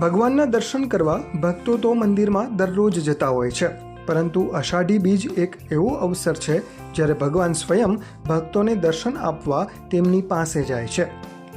ભગવાનના દર્શન કરવા ભક્તો તો મંદિરમાં દરરોજ જતા હોય છે. પરંતુ અષાઢી બીજ એક એવો અવસર છે જ્યારે ભગવાન સ્વયં ભક્તોને દર્શન આપવા તેમની પાસે જાય છે.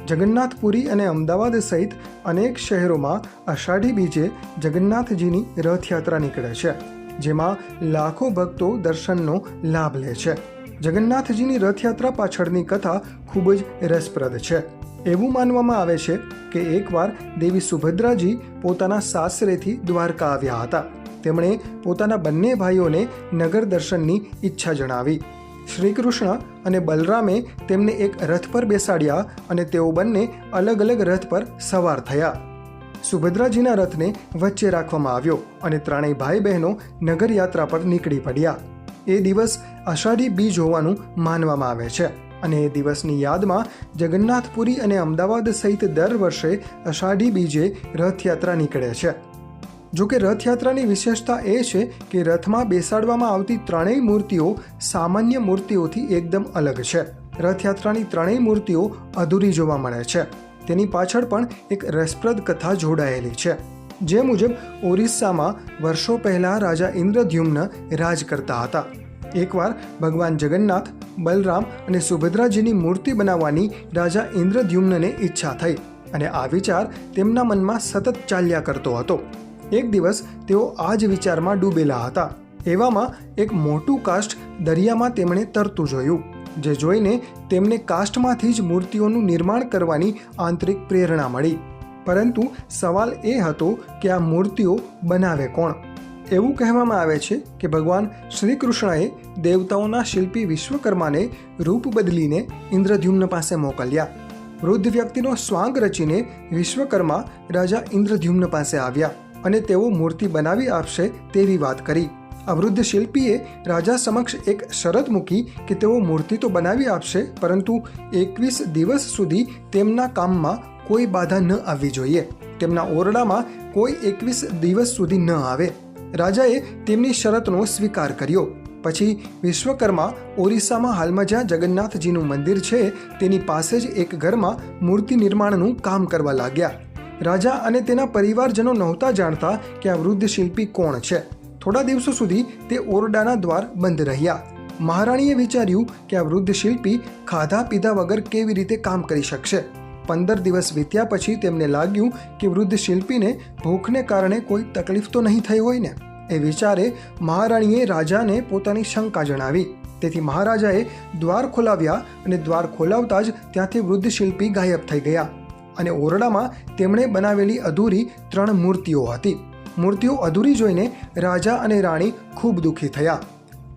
જગન્નાથપુરી અને અમદાવાદ સહિત અનેક શહેરોમાં અષાઢી બીજે જગન્નાથજીની રથયાત્રા નીકળે છે, જેમાં લાખો ભક્તો દર્શનનો લાભ લે છે. જગન્નાથજીની રથયાત્રા પાછળની કથા ખૂબ જ રસપ્રદ છે. એવું માનવામાં આવે છે કે એકવાર દેવી સુભદ્રાજી પોતાના સાસરેથી દ્વારકા આવ્યા હતા. તેમણે પોતાના બંને ભાઈઓને નગર દર્શનની ઈચ્છા જણાવી. શ્રી કૃષ્ણ અને બલરામે તેમને એક રથ પર બેસાડ્યા અને તેઓ બંને અલગ અલગ રથ પર સવાર થયા. સુભદ્રાજીના રથને વચ્ચે રાખવામાં આવ્યો અને ત્રણેય ભાઈ બહેનો નગરયાત્રા પર નીકળી પડ્યા. એ દિવસ અષાઢી બીજ હોવાનું માનવામાં આવે છે. અને એ દિવસની યાદમાં જગન્નાથપુરી અને અમદાવાદ સહિત દર વર્ષે અષાઢી બીજે રથયાત્રા નીકળે છે. જોકે રથયાત્રાની વિશેષતા એ છે કે રથમાં બેસાડવામાં આવતી ત્રણેય મૂર્તિઓ સામાન્ય મૂર્તિઓથી એકદમ અલગ છે. રથયાત્રાની ત્રણેય મૂર્તિઓ અધૂરી જોવા મળે છે. તેની પાછળ પણ એક રસપ્રદ કથા જોડાયેલી છે. જે મુજબ ઓરિસ્સામાં વર્ષો પહેલાં રાજા ઇન્દ્રદ્યુમ્ન રાજ કરતા હતા. એકવાર ભગવાન જગન્નાથ, બલરામ અને સુભદ્રાજીની મૂર્તિ બનાવવાની રાજા ઇન્દ્રદ્યુમ્નને ઈચ્છા થઈ અને આ વિચાર તેમના મનમાં સતત ચાલ્યા કરતો હતો. એક દિવસ તેઓ આ જ વિચારમાં ડૂબેલા હતા. એવામાં એક મોટું કાષ્ટ દરિયામાં તેમણે તરતું જોયું, જે જોઈને તેમને કાષ્ટમાંથી જ મૂર્તિઓનું નિર્માણ કરવાની આંતરિક પ્રેરણા મળી. પરંતુ સવાલ એ હતો કે આ મૂર્તિઓ બનાવે કોણ? એવું કહેવામાં આવે છે કે ભગવાન શ્રી કૃષ્ણએ દેવતાઓના શિલ્પી વિશ્વકર્માને રૂપ બદલીને ઇન્દ્રદ્યુમ્ન પાસે મોકલ્યા. વૃદ્ધ વ્યક્તિનો સ્વાંગ રચીને વિશ્વકર્મા રાજા ઇન્દ્રદ્યુમ્ન પાસે આવ્યા અને તેઓ મૂર્તિ બનાવી આપશે તેવી વાત કરી. આ વૃદ્ધ શિલ્પીએ રાજા સમક્ષ એક શરત મૂકી કે તેઓ મૂર્તિ તો બનાવી આપશે, પરંતુ એકવીસ દિવસ સુધી તેમના કામમાં કોઈ બાધા ન આવવી જોઈએ. તેમના ઓરડામાં કોઈ એકવીસ દિવસ સુધી ન આવે. રાજાએ તેમની શરતનો સ્વીકાર કર્યો. પછી વિશ્વકર્મા ઓરિસ્સામાં હાલમાં જ્યાં જગન્નાથજીનું મંદિર છે, તેની પાસે જ એક ઘરમાં મૂર્તિ નિર્માણનું કામ કરવા લાગ્યા. રાજા અને તેના પરિવારજનો નહોતા જાણતા કે આ વૃદ્ધ શિલ્પી કોણ છે. થોડા દિવસો સુધી તે ઓરડાના દ્વાર બંધ રહ્યા. મહારાણીએ વિચાર્યું કે આ વૃદ્ધ શિલ્પી ખાધા પીધા વગર કેવી રીતે કામ કરી શકશે? પંદર દિવસ વીત્યા પછી તેમને લાગ્યું કે વૃદ્ધ શિલ્પીને ભૂખને કારણે કોઈ તકલીફ તો નહીં થઈ હોય ને. એ વિચારે મહારાણીએ રાજાને પોતાની શંકા જણાવી. તેથી મહારાજાએ દ્વાર ખોલાવ્યા અને દ્વાર ખોલાવતા જ ત્યાંથી વૃદ્ધ શિલ્પી ગાયબ થઈ ગયા. અને ઓરડામાં તેમણે બનાવેલી અધૂરી ત્રણ મૂર્તિઓ હતી. મૂર્તિઓ અધૂરી જોઈને રાજા અને રાણી ખૂબ દુઃખી થયા.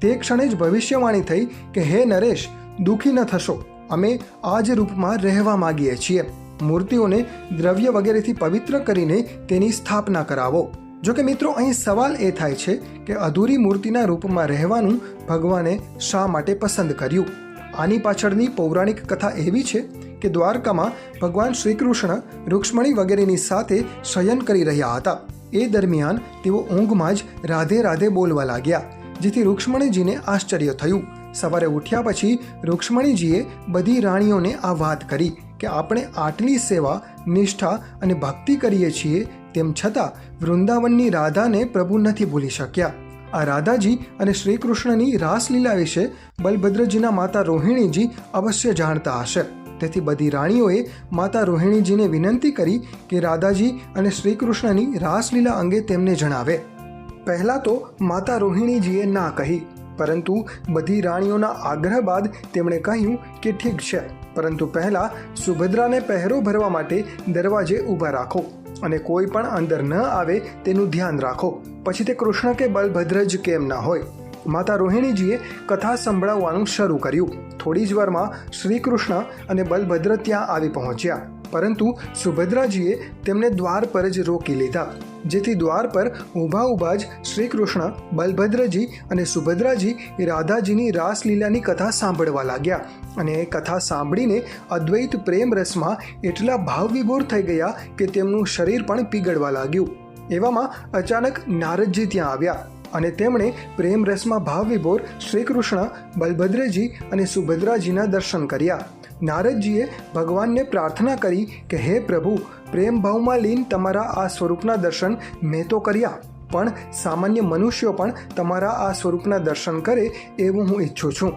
તે ક્ષણે જ ભવિષ્યવાણી થઈ કે, હે નરેશ, દુઃખી ન થશો. અમે આ જ રૂપમાં રહેવા માગીએ છીએ. મૂર્તિઓને દ્રવ્ય વગેરેથી પવિત્ર કરીને તેની સ્થાપના કરાવો. જો કે મિત્રો, અહીં સવાલ એ થાય છે કે અધૂરી મૂર્તિના રૂપમાં રહેવાનું ભગવાને શા માટે પસંદ કર્યું? આની પાછળની પૌરાણિક કથા એવી છે કે દ્વારકામાં ભગવાન શ્રી કૃષ્ણ રૂક્ષ્મણી વગેરેની સાથે શયન કરી રહ્યા હતા. એ દરમિયાન તેઓ ઊંઘમાં જ રાધે રાધે બોલવા લાગ્યા, જેથી રૂક્ષ્મણીજીને આશ્ચર્ય થયું. સવારે ઉઠ્યા પછી રૂક્ષ્મણીજીએ બધી રાણીઓને આ વાત કરી કે આપણે આટલી સેવા, નિષ્ઠા અને ભક્તિ કરીએ છીએ તેમ છતાં વૃંદાવનની રાધાને પ્રભુ નથી ભૂલી શક્યા. આ રાધાજી અને શ્રી કૃષ્ણની રાસલીલા વિશે બલભદ્રજીના માતા રોહિણીજી અવશ્ય જાણતા હશે. તેથી બધી રાણીઓએ માતા રોહિણીજીને વિનંતી કરી કે રાધાજી અને શ્રીકૃષ્ણની રાસલીલા અંગે તેમને જણાવે. પહેલાં તો માતા રોહિણીજીએ ના કહી પરંતુ બધી રાણીઓના આગ્રહ બાદ તેમણે કહ્યું કે ઠીક છે, પરંતુ પહેલાં સુભદ્રાને પહેરો ભરવા માટે દરવાજે ઊભા રાખો અને કોઈ પણ અંદર ન આવે તેનું ધ્યાન રાખો. પછી તે કૃષ્ણ કે બલભદ્ર જ કેમ ના હોય? માતા રોહિણીજીએ કથા સંભળાવવાનું શરૂ કર્યું. થોડી જ વારમાં શ્રી કૃષ્ણ અને બલભદ્ર ત્યાં આવી પહોંચ્યા. પરંતુ સુભદ્રાજીએ તેમને દ્વાર પર જ રોકી લીધા. જેથી દ્વાર પર ઊભા ઊભા જ શ્રી કૃષ્ણ બલભદ્રજી અને સુભદ્રાજી રાધાજીની રાસલીલાની કથા સાંભળવા લાગ્યા. અને એ કથા સાંભળીને અદ્વૈત પ્રેમ રસમાં એટલા ભાવવિભોર થઈ ગયા કે તેમનું શરીર પણ પીગળવા લાગ્યું. એવામાં અચાનક નારદજી ત્યાં આવ્યા અને તેમણે પ્રેમ રસમાં ભાવવિભોર શ્રી કૃષ્ણ બલભદ્રજી અને સુભદ્રાજીના દર્શન કર્યા. નારદજીએ ભગવાનને પ્રાર્થના કરી કે હે પ્રભુ, પ્રેમ ભાવમાં લીન તમારા આ સ્વરૂપના દર્શન મેં તો કર્યા, પણ સામાન્ય મનુષ્યો પણ તમારા આ સ્વરૂપના દર્શન કરે એવું હું ઈચ્છું છું.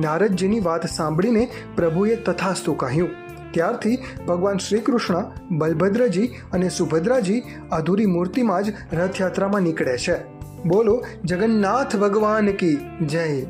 નારદજીની વાત સાંભળીને પ્રભુએ તથાસ્તુ કહ્યું. ત્યારથી ભગવાન શ્રી કૃષ્ણ બલભદ્રજી અને સુભદ્રાજી અધૂરી મૂર્તિમાં જ રથયાત્રામાં નીકળે છે. બોલો, જગન્નાથ ભગવાન કી જય.